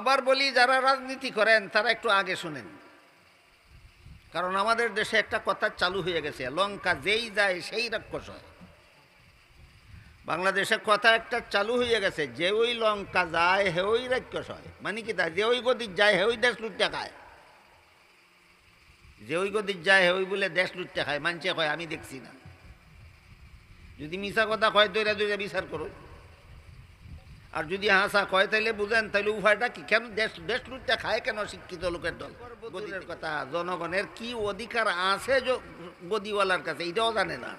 আবার বলি, যারা রাজনীতি করেন, তারা একটু আগে শুনেন। কারণ আমাদের দেশে একটা কথা চালু হয়ে গেছে, লঙ্কা যেই যায় সেই রাক্ষস হয়। বাংলাদেশে কথা একটা চালু হয়ে গেছে, যে ওই লঙ্কা যায় হে ওই রাক্ষস হয়। মানে কি তা? যে ওই গদির যায় হে ওই দেশ লুটতে খায়। যে ওই গদির যায় হে ওই বলে দেশ লুটতে খায়, মানছে কয়, আমি দেখছি না। যদি মিশা কথা কয় দৈরা দৈরা বিচার করো আর যদি হাসা কয়, তাইলে বুঝেন, তাইলে উভয়টা কি? কেন দেশ দেশ লুটতে খায় কেন শিক্ষিত লোকের দল? গদির কথা, জনগণের কি অধিকার আছে গদিওয়ালার কাছে? এটাও জানে না।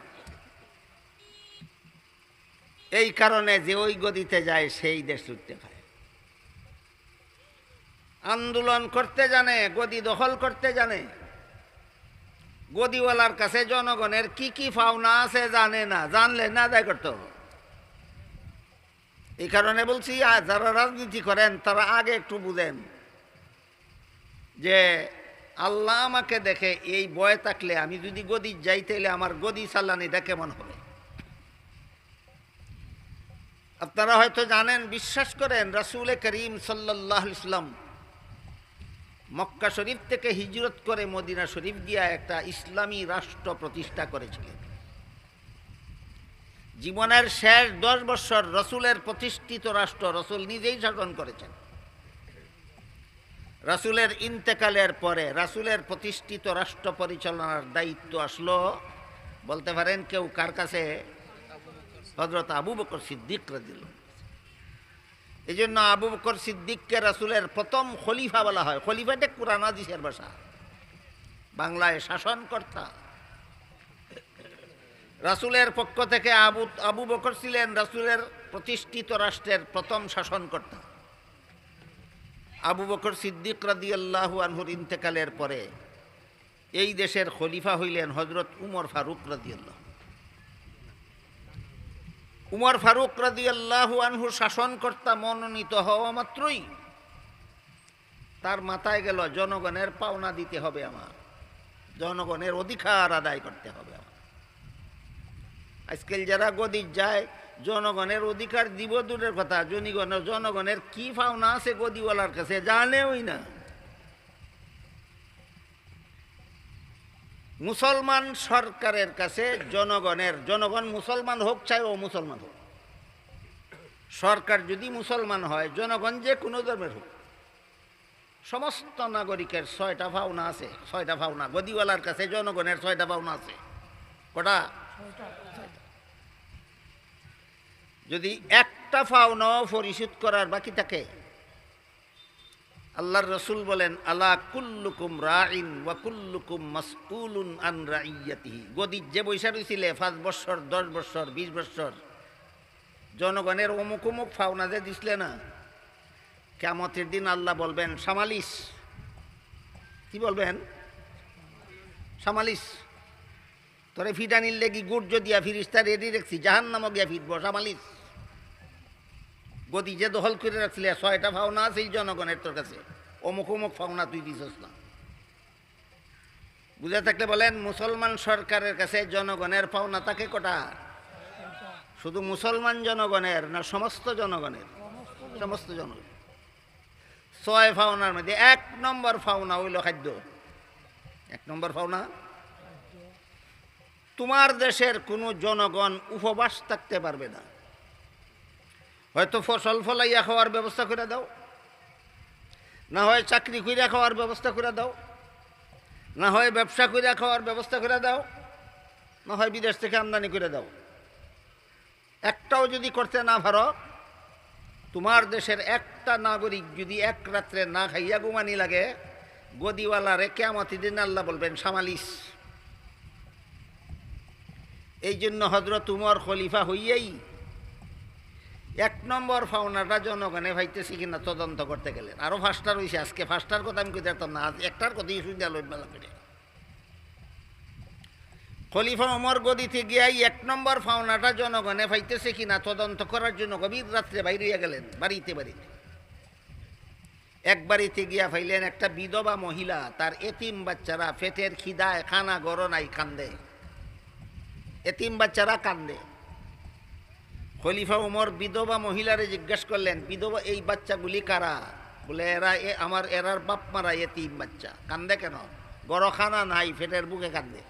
এই কারণে যে ওই গদিতে যায়, সেই দেশ লুটতে খায়। আন্দোলন করতে জানে, গদি দখল করতে জানে। গদিওয়ালার কাছে জনগণের কি কি পাওনা আছে জানে না, জানলে না দায় করতে হবে। এই কারণে বলছি যারা রাজনীতি করেন, তারা আগে একটু বুঝেন যে আল্লাহ আমাকে দেখে এই বয়ে থাকলে আমি যদি গদি যাই, তাইলে আমার গদি চালানিটা কেমন হবে? আপনারা হয়তো জানেন, বিশ্বাস করেন, রাসুল করিম সাল্লাহ ইসলাম মক্কা শরীফ থেকে হিজরত করে মদিনা শরীফ গিয়া একটা ইসলামী রাষ্ট্র প্রতিষ্ঠা করেছিলেন। জীবনের শেষ দশ বৎসর রসুলের প্রতিষ্ঠিত রাষ্ট্র রসুল নিজেই শাসন করেছেন। রাসুলের ইন্তেকালের পরে রাসুলের প্রতিষ্ঠিত রাষ্ট্র পরিচালনার দায়িত্ব আসলো, বলতে পারেন কেউ কার কাছে? হজরত আবু বকর সিদ্দিক দিল এই জন্য আবু বকর সিদ্দিককে রাসুলের প্রথম খলিফা বলা হয়। খলিফাটা কোরআন, হাদিসের ভাষা। বাংলায় শাসনকর্তা। রাসুলের পক্ষ থেকে আবু আবু বকর ছিলেন রাসুলের প্রতিষ্ঠিত রাষ্ট্রের প্রথম শাসনকর্তা। আবু বকর সিদ্দিক রাদিয়াল্লাহু আনহুর ইন্তেকালের পরে এই দেশের খলিফা হইলেন হজরত উমর ফারুক রাদিয়াল্লাহ উমর ফারুক রাদিয়াল্লাহু আনহু শাসনকর্তা মনোনীত হওয়া মাত্রই তার মাথায় গেল, জনগণের পাওনা দিতে হবে আমার। জনগণের অধিকার আদায় করতে হবে আমার। আজকাল যারা গদির যায়, জনগণের অধিকার দিব দূরের কথা জনগণের জনগণের কি পাওনা আছে গদিওয়ালার কাছে জানেওই না। মুসলমান সরকারের কাছে জনগণের জনগণ মুসলমান হোক, চাই ও মুসলমান হোক। সরকার যদি মুসলমান হয়, জনগণ যে কোনো ধর্মের হোক। সমস্ত নাগরিকের ছয়টা ভাওনা আছে, ছয়টা ভাওনা। গদিওয়ালার কাছে জনগণের ছয়টা ভাওনা আছে। কটা? যদি একটা পাওনাও পরিশোধ করার বাকি থাকে, আল্লাহর রসুল বলেন, আলা কুল্লুকুম রাইন ওয়া কুল্লুকুম মাসউলুন আন রাইয়াতিহি গদির যে বৈশা রয়েছিলে পাঁচ বছর দশ বছর বিশ বছর জনগণের অমুক অমুক ফাওনা যে দিছিলে না কেমতের দিন আল্লাহ বলবেন, সামালিস। কি বলবেন? সামালিস। তোরে ফিটানির লেগি গুড় দিয়া ফিরিস্তা রেডি রাখছি জাহান নামক গিয়া ফিরব, সামালিস। গদি যে দখল করে রাখছিলে, ছয়টা ফাওনা আছে এই জনগণের তোর কাছে। অমুক অমুক ফাওনা তুই দিছস না। বুঝে থাকলে বলেন, মুসলমান সরকারের কাছে জনগণের পাওনা তাকে কটা? শুধু মুসলমান জনগণের না সমস্ত জনগণের? সমস্ত জনগণ। ছয় ফাওনার মধ্যে এক নম্বর ফাওনা হইল খাদ্য। এক নম্বর ফাওনা তোমার দেশের কোনো জনগণ উপবাস থাকতে পারবে না। হয়তো ফসল ফলাইয়া খাওয়ার ব্যবস্থা করে দাও। না হয় চাকরি কইরা খাওয়ার ব্যবস্থা করে দাও। না হয় ব্যবসা কইরা খাওয়ার ব্যবস্থা করে দাও। না হয় বিদেশ থেকে আমদানি করে দাও। একটাও যদি করতে না পারো, তোমার দেশের একটা নাগরিক যদি এক রাত্রে না খাইয়া ঘুমানি লাগে, গদিওয়ালারে কেমতি দিন আল্লাহ বলবেন, সামালিস। এই জন্য হজরত উমর খলিফা হইয়াই এক নম্বর ফাউনাটা জনগণে ভাইতেছি কিনা তদন্ত করতে গেলেন আরও ফার্স্টার হয়েছে আজকে ফার্স্টার কথা আমি কইতে না, আজ একটার কথাই শুনতে মেলা করে। খলিফা ওমর গদিতে গিয়াই এক নম্বর ফাউনাটা জনগণে ভাইতেছে কিনা তদন্ত করার জন্য গভীর রাত্রে বাইরে হইয়া গেলেন, বাড়িতে বাড়িতে। এক বাড়িতে গিয়া ফাইলেন একটা বিধবা মহিলা, তার এতিম বাচ্চারা পেটের খিদায়, খানা গরনাই কান্দে। এতিম বাচ্চারা কান্দে। খলিফা উমর বিধবা মহিলারে জিজ্ঞাসা করলেন, বিধবা এই বাচ্চাগুলি কারা? বলে, এরা এ, আমার এরার বাপ মারা এ তিন বাচ্চা। কান্দে কেন? গড়খানা নাই, ফেটের বুকে কান্দে।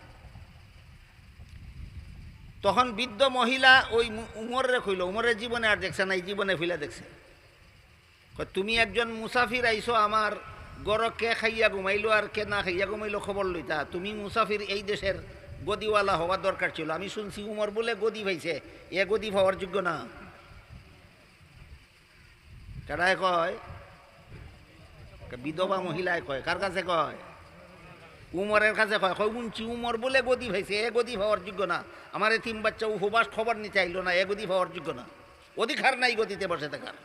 তখন বৃদ্ধ মহিলা ওই উমরে কইল, উমরের জীবনে আর দেখছে না, এই জীবনে ফিলা দেখছে। তুমি একজন মুসাফির আইছো, আমার গড় কে খাইয়া ঘুমাইলো আর কে না খাইয়া ঘুমাইলো খবর লইতা? তুমি মুসাফির এই দেশের গদিওয়ালা হওয়ার দরকার ছিল। আমি শুনছি উমর বলে গদি পাইছে এ গদি পাওয়ার যোগ্য না। কেডায় কয়, বিধবা মহিলায় কয়, কার কাছে কয়? উমরের কাছে কয় কয় উঞ্চি উমর বলে গদি ভাইছে এ গদি পাওয়ার যোগ্য না। আমার এই তিন বাচ্চা উপবাস খবর নিতে আইলো না, এ গদি পাওয়ার যোগ্য না। অধিকার নাই গদিতে বসে থাকার।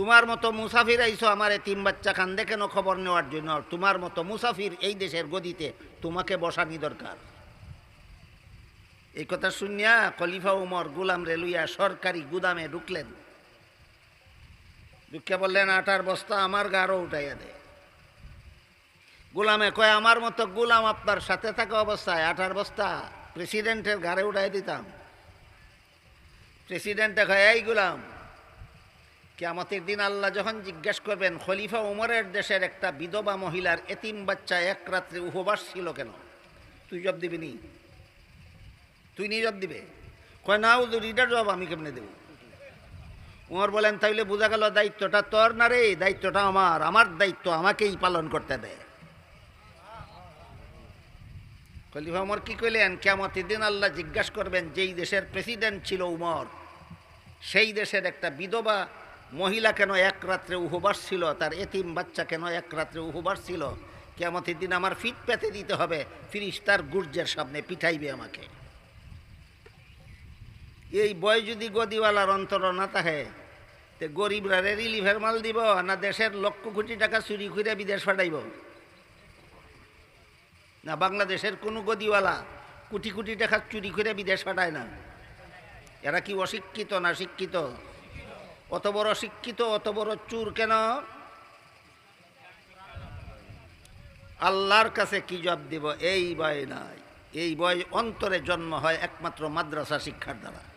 তোমার মতো মুসাফির আইসো আমার তিন বাচ্চা কান্দে কেন খবর নেওয়ার জন্য? তোমার মতো মুসাফির এই দেশের গদিতে তোমাকে বসানি দরকার। এই কথা শুনিয়া খলিফা উমর গুলাম রেলুইয়া সরকারি গুদামে ঢুকলেন। ঢুকে বললেন, আটার বস্তা আমার গাঢ় উঠাইয়া দে। গোলামে কয়, আমার মতো গোলাম আপনার সাথে থাকা অবস্থায় আঠার বস্তা প্রেসিডেন্টের ঘাড়ে উঠাই দিতাম। প্রেসিডেন্টে কয়, এই গোলাম কেয়ামতের দিন আল্লাহ যখন জিজ্ঞেস করবেন, খলিফা উমরের দেশের একটা বিধবা মহিলার এতিম বাচ্চা এক রাত্রে উপবাস ছিল কেন? তুই জব দিবি নি? তুই নিয়ে জব দিবে? কয়, না উদুর এটার জব আমি কেমনে দেব? উমর বলেন, তাইলে বোঝা গেল দায়িত্বটা তোর না রে, দায়িত্বটা আমার। আমার দায়িত্ব আমাকেই পালন করতে দেয় খলিফা উমর কি কইলেন কেমতের দিন আল্লাহ জিজ্ঞাসা করবেন, যেই দেশের প্রেসিডেন্ট ছিল উমর, সেই দেশের একটা বিধবা মহিলা কেন এক রাত্রে উপবাস ছিল? তার এতিম বাচ্চা কেন এক রাত্রে উপবাস ছিল? কেমতের দিন আমার ফিট পেতে দিতে হবে। ফিরিস্তার গুর্জের সামনে পিঠাইবে আমাকে। এই বয় যদি গদিওয়ালার অন্তর না থাকে, তে গরিবরা রিলিফের মাল দিব না দেশের লক্ষ কোটি টাকা চুরি করে বিদেশ পাঠাইব? না বাংলাদেশের কোনো গদিওয়ালা কোটি কোটি টাকা চুরি করে বিদেশ পাঠায় না? এরা কি অশিক্ষিত না শিক্ষিত? অত বড় শিক্ষিত, অত বড় চুর কেন? আল্লাহর কাছে কি জবাব দিব? এই বয় নাই। এই বয় অন্তরে জন্ম হয় একমাত্র মাদ্রাসা শিক্ষার দ্বারা।